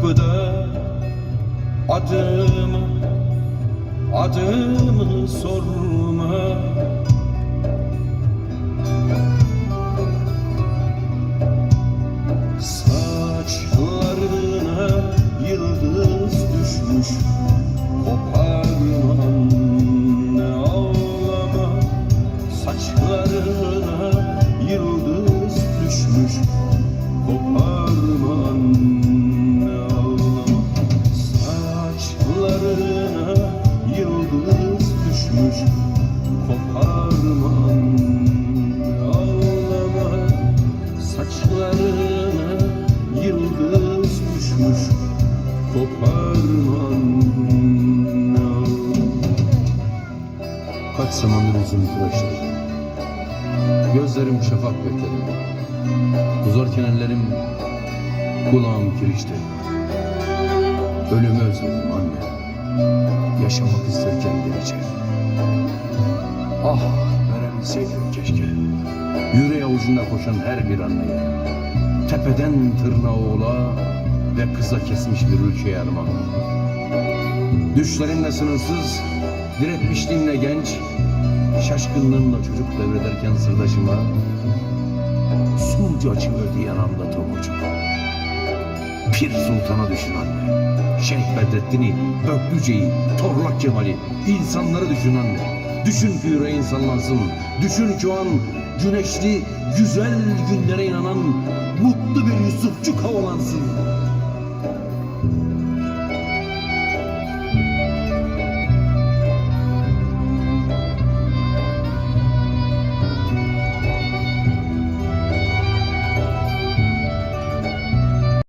kapıda Adımı, adımı sorma. Saçlarına yıldız düşmüş Koparmam ne ağlama. Saçlarına yıldız düşmüş düşmüş Koparma anne ağlama Saçlarına yıldız düşmüş Koparma anne ağlama Kaç zamandır yüzümü tıraşladım. Gözlerim şafak bekledi. Uzarken ellerim kulağım kirişti. Ölümü özledim anne. Yaşamak isterken geleceğim. Ah verebilseydim keşke. Yüreği avucunda koşan her bir anneye. Tepeden tırnağa oğla ve kıza kesmiş bir ülkeye armağan. Düşlerinle sınırsız, diretmişliğinle genç, şaşkınlığımla çocuk devrederken sırdaşıma, sulca açıverdi yanamda tomurcuk. Pir Sultan'a düşün anne. Şeyh Bedrettin'i, Böklüce'yi, Torlak Cemal'i, insanları düşün anne. Düşün ki yüreğin sallansın. Düşün ki o an güneşli, güzel günlere inanan mutlu bir Yusufçuk havalansın.